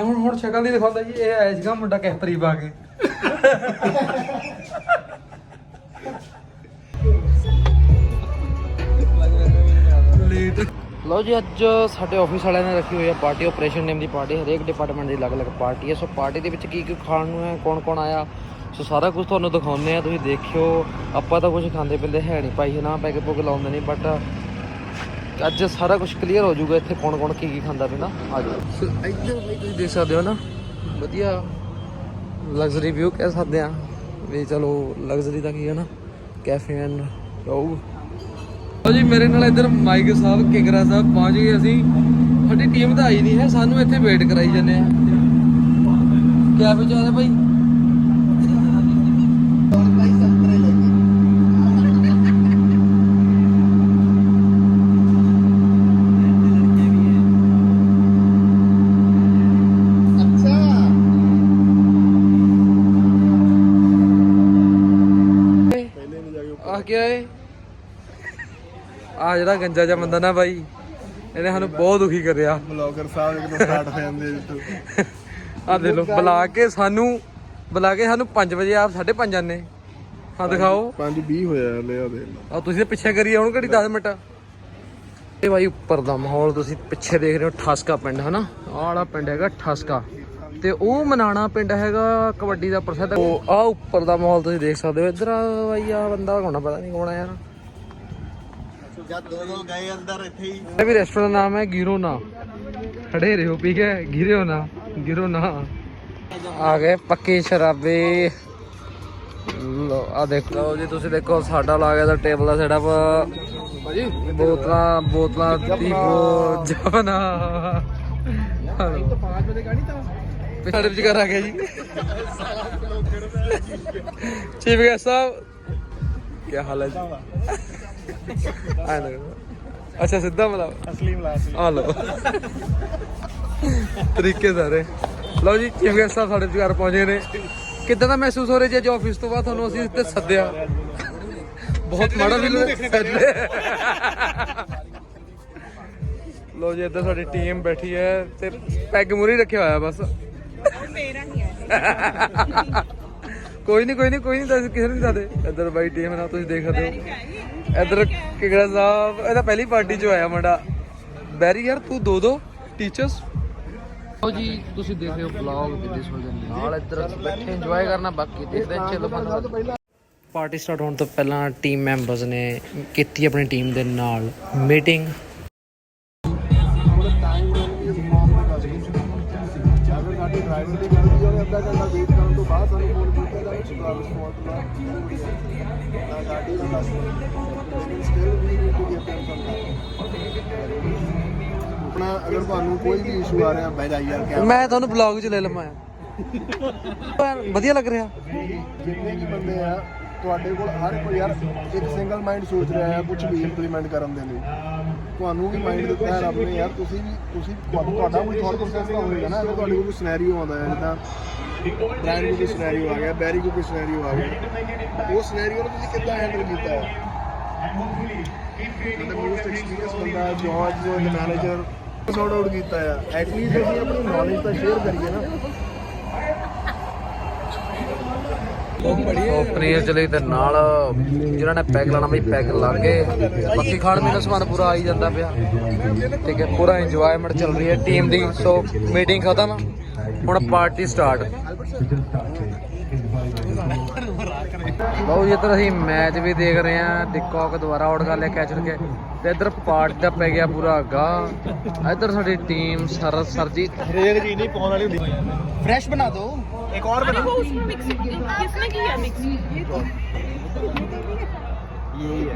ਹੁਣ ਹੁਣ ਸ਼ਕਲ ਨਹੀਂ ਦਿਖਾਉਂਦਾ ਜੀ, ਇਹ ਆਇਆ ਸੀਗਾ ਮੁੰਡਾ ਕਹਿਤਰੀ ਪਾ ਕੇ। ਲੇਟ ਲਓ ਜੀ, ਅੱਜ ਸਾਡੇ ਆਫਿਸ ਵਾਲਿਆਂ ਨੇ ਰੱਖੀ ਹੋਈ ਹੈ ਪਾਰਟੀ ਆਪਰੇਸ਼ਨ ਨੇਮ ਦੀ ਪਾਰਟੀ ਹਰੇਕ ਡਿਪਾਰਟਮੈਂਟ ਦੀ ਅਲੱਗ-ਅਲੱਗ ਪਾਰਟੀ ਹੈ ਸੋ ਪਾਰਟੀ ਦੇ ਵਿੱਚ ਕੀ ਕੀ ਖਾਣ ਨੂੰ ਹੈ, ਕੌਣ-ਕੌਣ ਆਇਆ? ਸੋ ਸਾਰਾ ਕੁਝ ਤੁਹਾਨੂੰ ਦਿਖਾਉਂਦੇ ਆ, ਤੁਸੀਂ ਦੇਖਿਓ। ਆਪਾਂ ਤਾਂ ਕੁਝ ਖਾਂਦੇ ਪਿੰਦੇ ਹੈ ਨਹੀਂ, ਭਾਈ ਨਾ ਪੈਗ ਪੁਗ ਲਾਉਂਦੇ ਨਹੀਂ ਬਟ ਅੱਜ ਸਾਰਾ ਕੁਝ ਕਲੀਅਰ ਹੋ ਜਾਊਗਾ ਇੱਥੇ ਕੌਣ-ਕੌਣ ਕੀ ਕੀ ਖਾਂਦਾ ਪੀਂਦਾ। ਆ ਜਾਓ। ਸੋ ਇੱਧਰ ਵੀ ਤੁਸੀਂ ਦੇਖ ਸਕਦੇ ਹੋ ਨਾ, ਵਧੀਆ ਲਗਜ਼ਰੀ ਵਿਊ ਕਹਿ ਸਕਦੇ ਆ ਵੀ ਚਲੋ ਲਗਜ਼ਰੀ ਦਾ ਕੀ ਹੈ ਨਾ ਕੈਫੇ ਐਂਡ ਰੋਗ ਲਓ ਜੀ, ਮੇਰੇ ਨਾਲ ਇੱਧਰ ਮਾਈਕ ਸਾਹਿਬ, ਕਿੰਗਰਾ ਸਾਹਿਬ ਪਹੁੰਚ ਗਏ। ਅਸੀਂ, ਸਾਡੀ ਟੀਮ ਤਾਂ ਆਈ ਨਹੀਂ ਹੈ, ਸਾਨੂੰ ਇੱਥੇ ਵੇਟ ਕਰਾਈ ਜਾਂਦੇ ਆ। ਕਿਆ ਵਿਚਾਰ ਹੈ ਭਾਈ? ਆ ਜਿਹੜਾ ਗੰਜਾ ਜਿਹਾ ਬੰਦਾ ਨਾ ਬਾਈ ਇਹਨੇ ਸਾਨੂੰ ਬਹੁਤ ਦੁਖੀ ਕਰਿਆ। ਬਲੌਗਰ ਸਾਹਿਬ ਇੱਕ ਨੂੰ ਸਟਾਰਟ ਹੋ ਜਾਂਦੇ ਜਿੱਤੋਂ ਆ ਦੇ ਲੋ ਬੁਲਾ ਕੇ ਸਾਨੂੰ ਬੁਲਾ ਕੇ ਸਾਨੂੰ 5 ਵਜੇ ਆਪ 5:30 ਆਨੇ। ਹਾਂ ਦਿਖਾਓ। 5:20 ਹੋਇਆ ਲੈ ਆ ਦੇ ਆ ਤੁਸੀਂ ਤਾਂ ਪਿੱਛੇ ਕਰੀ ਹੁਣ ਘੜੀ 10 ਮਿੰਟ। ਇਹ ਬਾਈ ਉੱਪਰ ਦਾ ਮਾਹੌਲ ਤੁਸੀਂ ਪਿੱਛੇ ਦੇਖ ਰਹੇ ਹੋ ਠਾਸਕਾ ਪਿੰਡ ਹਨਾ? ਆਹ ਵਾਲਾ ਪਿੰਡ ਹੈਗਾ ਠਾਸਕਾ। ਤੇ ਉਹ ਮਨਾਣਾ ਪਿੰਡ ਹੈਗਾ ਕਬੱਡੀ ਦਾ ਪ੍ਰਸਿੱਧ। ਉਹ ਆ ਉੱਪਰ ਦਾ ਮਾਹੌਲ ਤੁਸੀਂ ਦੇਖ ਸਕਦੇ ਹੋ। ਇੱਧਰ ਆ ਬਾਈ ਆ ਬੰਦਾ ਕੋਣਾ ਪਤਾ ਨਹੀਂ ਕੌਣ ਆ ਯਾਰ। ਜਦ ਦੋ ਦੋ ਗਏ ਅੰਦਰ ਇੱਥੇ ਹੀ। ਇਹ ਵੀ ਰੈਸਟੋਰੈਂਟ ਦਾ ਨਾਮ ਹੈ ਗਿਰੋਨਾ। ਖੜੇ ਰਹੋ ਪੀ ਕੇ। ਗਿਰਿਓ ਨਾ ਗਿਰੋ ਨਾ ਆ ਗਏ ਪੱਕੇ ਸ਼ਰਾਬੇ। ਲੋ ਆ ਦੇਖੋ। ਜੀ ਤੁਸੀਂ ਦੇਖੋ ਸਾਡਾ ਲਾ ਗਿਆ ਦਾ ਟੇਬਲ ਦਾ ਸੈਟਅਪ ਭਾਜੀ ਬੋਤਲਾਂ ਬੋਤਲਾਂ ਦੀਪੋ ਜਵਨਾ ਪਿਛਾੜੇ ਵਿੱਚ ਕਰ ਆ ਗਿਆ ਜੀ। ਚੀਫ ਗੈਸਟ ਸਾਹਿਬ ਕੀ ਹਾਲ ਹੈ ਜੀ? ਆ ਅੱਛਾ ਸਿੱਧਾ ਮਤਲਬ ਅਸਲੀ ਮਲਾਸ ਆ ਲਓ। ਤਰੀਕੇ ਸਾਰੇ। ਲਓ ਜੀ ਚੀਫ ਗੈਸਟ ਸਾਹਿਬ ਸਾਡੇ ਘਰ ਪਹੁੰਚੇ ਨੇ। ਕਿੱਦਾਂ ਦਾ ਮਹਿਸੂਸ ਹੋ ਰਿਹਾ ਜੀ ਅੱਜ ਆਫਿਸ ਤੋਂ ਬਾਅਦ? ਤੁਹਾਨੂੰ ਅਸੀਂ ਇੱਥੇ ਸੱਦਿਆ। ਬਹੁਤ ਮਾੜਾ ਫੀਲ ਲਓ ਜੀ ਇੱਧਰ ਸਾਡੀ ਟੀਮ ਬੈਠੀ ਹੈ ਤੇ ਪੈਗ ਮੂਰੀ ਰੱਖਿਆ ਹੋਇਆ ਬਸ। ਕੋਈ ਨਹੀਂ ਕੋਈ ਨਹੀਂ ਕੋਈ ਨਹੀਂ ਦੱਸ ਕਿਸੇ ਨੂੰ ਨਹੀਂ ਦੱਸਦੇ ਇੱਧਰ ਬਾਈ ਟੀਮ ਨਾਲ ਤੁਸੀਂ ਦੇਖ ਸਕਦੇ ਹੋ। ਇੱਧਰ ਕਿਗੜਾ ਸਾਹਿਬ ਇਹ ਤਾਂ ਪਹਿਲੀ ਪਾਰਟੀ 'ਚ ਆਇਆ ਮੁੰਡਾ। ਬੈਰੀ ਯਾਰ ਤੂੰ ਦੋ ਦੋ ਟੀਚਰਸ ਲਓ ਜੀ ਤੁਸੀਂ ਦੇਖ ਰਹੇ ਹੋ ਬਲੌਗ ਵਿੱਦੀ ਸੁਲਝਣ ਨਾਲ ਇੱਧਰ ਬੈਠੇ ਇੰਜੋਏ ਕਰਨਾ ਬਾਕੀ ਦੇਖਦੇ ਹਾਂ ਚਲੋ ਬੰਦ ਪਾਰਟੀ ਸਟਾਰਟ ਹੋਣ ਤੋਂ ਪਹਿਲਾਂ ਟੀਮ ਮੈਂਬਰਸ ਨੇ ਕੀਤੀ ਆਪਣੀ ਟੀਮ ਦੇ ਨਾਲ ਮੀਟਿੰਗ ਅਗਰ ਸਾਡੀ ਡਰਾਈਵਰ ਦੀ ਗਲਤੀ ਹੋਵੇ ਅੱਧਾ ਘੰਟਾ ਵੇਟ ਕਰਨ ਤੋਂ ਬਾਅਦ ਸਾਨੂੰ ਫੋਨ ਕੀਤਾ ਤਾਂ ਉਸ ਦਾ ਰਿਸਪੌਂਸ ਨਾ ਨਾ ਗਾਡੀ ਦਾ ਦੱਸ ਸਟਿਲ ਵੀ ਨੀਡ ਟੂ ਗੈਟ ਆਪਣਾ ਅਗਰ ਤੁਹਾਨੂੰ ਕੋਈ ਵੀ ਇਸ਼ੂ ਆ ਰਿਹਾ ਬਹਿ ਜਾ ਯਾਰ ਕਿਆ ਮੈਂ ਤੁਹਾਨੂੰ ਬਲੌਗ 'ਚ ਲੈ ਲਵਾਂ। ਵਧੀਆ ਲੱਗ ਰਿਹਾ। ਜਿੰਨੇ ਵੀ ਬੰਦੇ ਆ ਤੁਹਾਡੇ ਕੋਲ ਹਰ ਕੋਈ ਯਾਰ ਇੱਕ ਸਿੰਗਲ ਮਾਈਂਡ ਸੋਚ ਰਿਹਾ ਹੈ ਕੁਝ ਵੀ ਇੰਪਲੀਮੈਂਟ ਕਰਨ ਦੇ ਲਈ। ਤੁਹਾਨੂੰ ਵੀ ਮਾਈਂਡ ਦਿੱਤਾ ਰੱਬ ਨੇ ਯਾਰ, ਤੁਸੀਂ ਵੀ ਤੁਸੀਂ ਤੁਹਾਨੂੰ ਤੁਹਾਡਾ ਕੋਈ ਥੌਟ ਪ੍ਰੋਸੈਸ ਤਾਂ ਹੋਏਗਾ ਨਾ ਅਗਰ ਤੁਹਾਡੇ ਕੋਲ ਕੋਈ ਸਿਨੈਰੀਓ ਆਉਂਦਾ ਹੈ, ਜਿੱਦਾਂ ਬ੍ਰਾਂਡ ਨੂੰ ਕੋਈ ਸਿਨੈਰੀਓ ਆ ਗਿਆ ਬੈਰੀ ਨੂੰ ਕੋਈ ਸਿਨੈਰੀਓ ਆ ਗਿਆ। ਉਹ ਸਿਨੈਰੀਓ ਨੂੰ ਤੁਸੀਂ ਕਿੱਦਾਂ ਹੈਂਡਲ ਕੀਤਾ ਹੈ? ਮਤਲਬ ਮੋਸਟ ਐਕਸਪੀਰੀਅੰਸ ਬੰਦਾ ਜੌਰਜ ਮੈਨੇਜਰ ਸੌਟ ਆਊਟ ਕੀਤਾ ਹੈ। ਐਟਲੀਸਟ ਅਸੀਂ ਆਪਣੀ ਨੌਲੇਜ ਤਾਂ ਸ਼ੇਅਰ ਕਰੀਏ ਨਾ। ਉਹ ਪਨੀਰ ਚਲੇ ਤੇ ਨਾਲ ਜਿਹਨਾਂ ਨੇ ਪੈਗ ਲਾਣਾ ਬਈ ਪੈਗ ਲਾ ਕੇ ਬਾਕੀ ਖਾਣ ਪੀਣ ਦਾ ਸਮਾਨ ਪੂਰਾ ਆ ਹੀ ਜਾਂਦਾ ਪਿਆ। ਠੀਕ ਹੈ ਪੂਰਾ ਇੰਜੋਇਮੈਂਟ ਚੱਲ ਰਹੀ ਹੈ ਟੀਮ ਦੀ। ਸੋ ਮੀਟਿੰਗ ਖਤਮ। ਹੁਣ ਪਾਰਟੀ ਸਟਾਰਟ ਜੀ ਇੱਧਰ ਅਸੀਂ ਮੈਚ ਵੀ ਦੇਖ ਰਹੇ ਹਾਂ। ਟਿਕਟੌਕ ਦੁਬਾਰਾ ਆਊਟ ਕਰ ਲਿਆ ਕੈਚ ਕੇ ਤੇ ਇੱਧਰ ਪਾਰਟੀ ਦਾ ਪੈ ਗਿਆ ਪੂਰਾ ਗਾ ਇੱਧਰ ਸਾਡੀ ਟੀਮ ਸਰ ਸਰਜੀਤ। ਹਰੇਕ ਚੀਜ਼ ਨਹੀਂ ਪਾਉਣ ਵਾਲੀ ਹੁੰਦੀ। ਫਰੈਸ਼ ਬਣਾ ਦਿਓ एक और अरे वो उसमें मिक्स किसने किया मिक्स यही है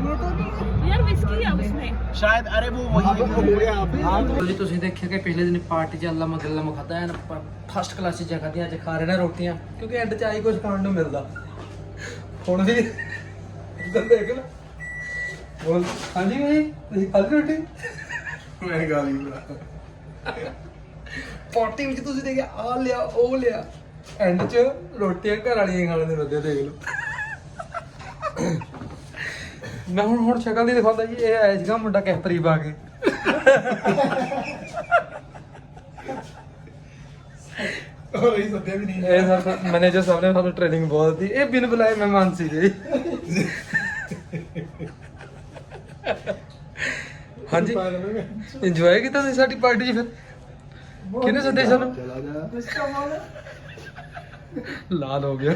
यार मिक्स किया उसने। शायद अरे वो वही हो गया। ਲਓ ਜੀ ਤੁਸੀਂ ਦੇਖਿਆ ਕਿ ਪਿਛਲੇ ਦਿਨ ਪਾਰਟੀ 'ਚ ਅੱਲਾ ਮਗੱਲਾ ਮਖਾਦਾ ਐਨ ਫਸਟ ਕਲਾਸ ਚੀਜ਼ਾਂ ਖਾਧੀਆਂ ਅੱਜ ਖਾ ਰਹੇ ਨੇ ਰੋਟੀਆਂ ਕਿਉਂਕਿ ਐਂਡ 'ਚ ਆਈ ਕੁਝ ਖਾਣ ਨੂੰ ਮਿਲਦਾ ਹੁਣ ਵੀ ਇੱਧਰ ਦੇਖ ਲੈ ਬੋਲ ਹਾਂਜੀ ਭਾਈ ਤੁਸੀਂ ਖਾਧੀ ਰੋਟੀ ਮੈਂ ਗਾਲੀ ਪਾਰਟੀ ਵਿੱਚ ਤੁਸੀਂ ਦੇਖਿਆ ਆ ਲਿਆ ਉਹ ਲਿਆ ਐਂਡ 'ਚ ਰੋਟੀਆਂ ਘਰ ਵਾਲੀਆਂ ਖਾਣ ਦੇ ਨਦੇ ਦੇਖ ਲਓ। ਮੈਂ ਹੁਣ ਹੁਣ ਸ਼ਕਲ ਨਹੀਂ ਦਿਖਾਉਂਦਾ ਜੀ ਇਹ ਆਇਆ ਸੀਗਾ ਮੁੰਡਾ ਕਹਿਤਰੀ ਪਾ ਕੇ। ਔਰ ਇਹ ਸੱਦਿਆ ਵੀ ਨਹੀਂ। ਇਹ ਸਰ ਮੈਨੇਜਰ ਸਾਹਿਬ ਨੇ ਸਾਨੂੰ ਟ੍ਰੇਨਿੰਗ ਬਹੁਤ ਦਿੱਤੀ। ਇਹ ਬਿਨ ਬੁਲਾਏ ਮਹਿਮਾਨ ਸੀ ਜੀ ਹਾਂਜੀ। ਇੰਜੋਏ ਕੀਤਾ ਤੁਸੀਂ ਸਾਡੀ ਪਾਰਟੀ 'ਚ ਫਿਰ? ਕਿਹਨੇ ਸੱਦੇ ਸਾਨੂੰ? ਚਲਾ ਜਾ ਲਾਲ ਹੋ ਗਿਆ